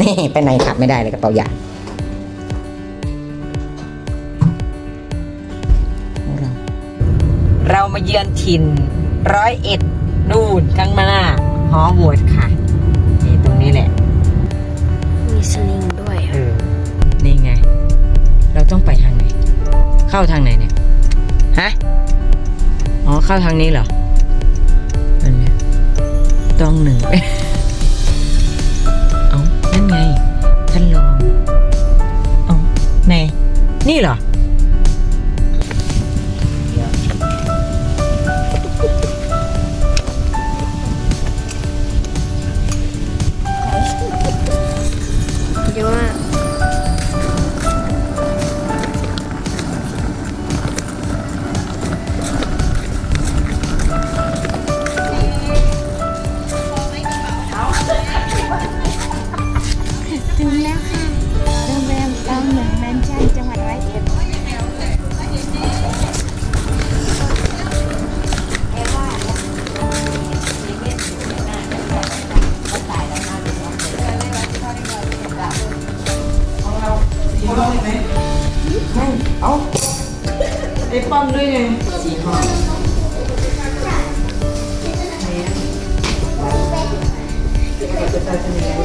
นี่ไปไหนขับไม่ได้เลยกระเป๋าใหญ่ของเราเรามาเยือนถิ่นร้อยเอ็ดนู่นข้างหน้าหอโหวตค่ะ นี่ตรงนี้แหละ มีสลิงด้วยเออนี่ไง เราต้องไปทางไหน เข้าทางไหนเนี่ย ฮะ อ๋อ เข้าทางนี้เหรออันเนี้ยต้องหนึ่ง นี่เหรอ ไอ้ป้อมด้วยไงสีห้องเ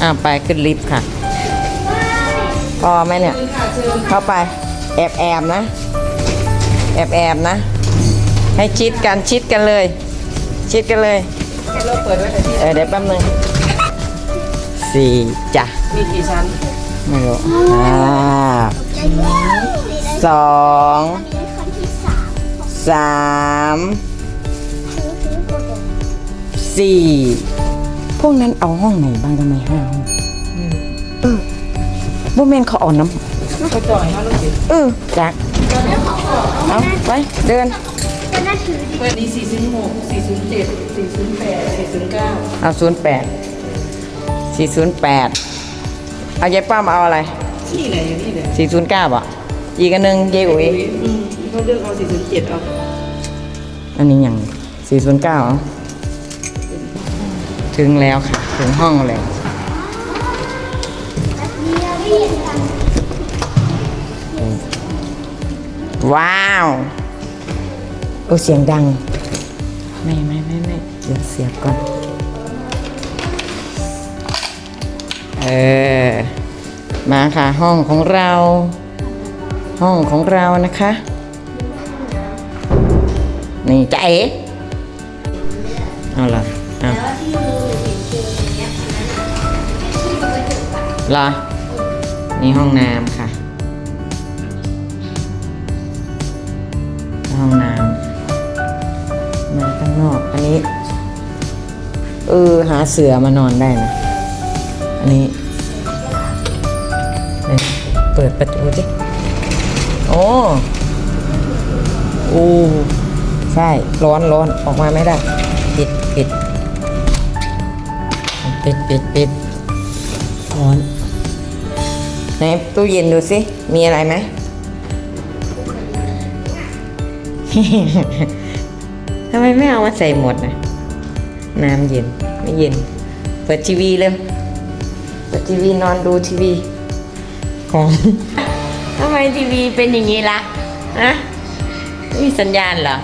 อ่าไปขึ้นลิฟต์ค่ะ พอไหมเนี่ย เข้าไป แอบแอบๆนะ แอบแอบๆนะ ให้ชิดกันชิดกันเลย ชิดกันเลยเออเดี๋ยวแป๊บนึงสี่จ้ะ มีกี่ชั้น ไม่รู้อ่าสองคนที่สามส วกนั้นเอาห้องไหนบ้างทำไมห้าห้องเออโมเมนเขาเอาน้ำก็จ่อยห้าลูกศิษย์เออจักเอาไปเดินก็น่าถือดิเปิดนี้สี่ศูนย์หกสี่ศูนย์เจ็ดสี่ศูนย์แปดสี่ศูนย์เก้าเอาศูนย์แปดสี่ศูนย์แปดเอายายป้ามาเอาอะไรนี่ไหนอยู่นี่เลยสี่ศูนย์เก้าอะอีกอันหนึ่งยายอุ๋ยอืมเขาเลือกเอาสี่ศูนย์เจ็ดเอาอันนี้อย่างสี่ศูนย์เก้า ถึงแล้วค่ะ ถึงห้องแล้วเรียเรียนกันว้าวโอ้เสียงดัง ไม่ไม่ไม่ไม่เดี๋ยวเสียบก่อน เออ มาค่ะห้องของเรา ห้องของเรานะคะ นี่จะเอ๋เอาละ เหรอนี่ห้องน้ำค่ะ ห้องน้ำมาข้างนอก อันนี้ เออ หาเสือมานอนได้นะ อันนี้ เปิดประตูสิโอ้โอ้ใช่ ร้อนร้อนออกมาไม่ได้ ปิดปิดปิดปิดปิดร้อน ไหนตู้เย็นดูสิมีอะไรไหม ทำไมไม่เอามาใส่หมดนะน้ำเย็นไม่เย็น เปิดทีวีเลยเปิดทีวีนอนดูทีวีของทำไมทีวีเป็นอย่างนี้ล่ะฮะไม่มีสัญญาณเหรอ